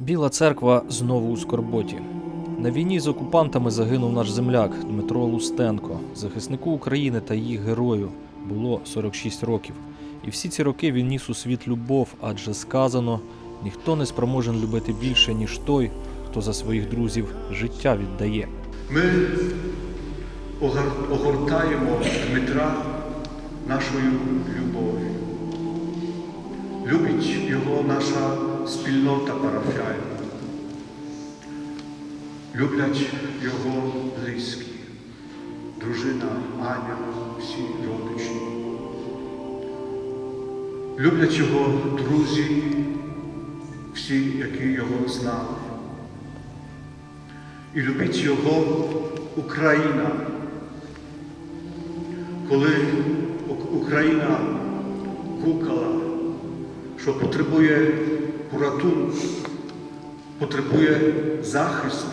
Біла церква знову у скорботі. На війні з окупантами загинув наш земляк Дмитро Лустенко, захиснику України та її герою. Було 46 років. І всі ці роки він ніс у світ любов, адже сказано: ніхто не спроможен любити більше, ніж той, хто за своїх друзів життя віддає. Ми огортаємо Дмитра нашою любов'ю. Любить його наша спільнота парафіальна. Люблять його близькі, дружина Аня, всі родичі. Люблять його друзі, всі, які його знали. І любить його Україна. Коли Україна гукала, що потребує порятунку, потребує захисту,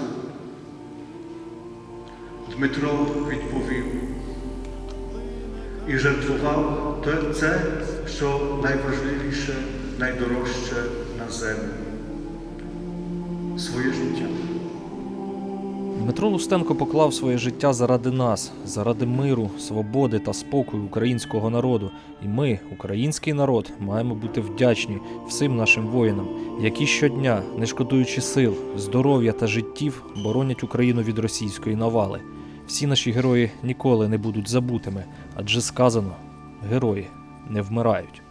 Дмитро відповів і жертвував те- це, що найважливіше, найдорожче на землі своє життя. Дмитро Лустенко поклав своє життя заради нас, заради миру, свободи та спокою українського народу. І ми, український народ, маємо бути вдячні всім нашим воїнам, які щодня, не шкодуючи сил, здоров'я та життів, боронять Україну від російської навали. Всі наші герої ніколи не будуть забутими, адже сказано: герої не вмирають.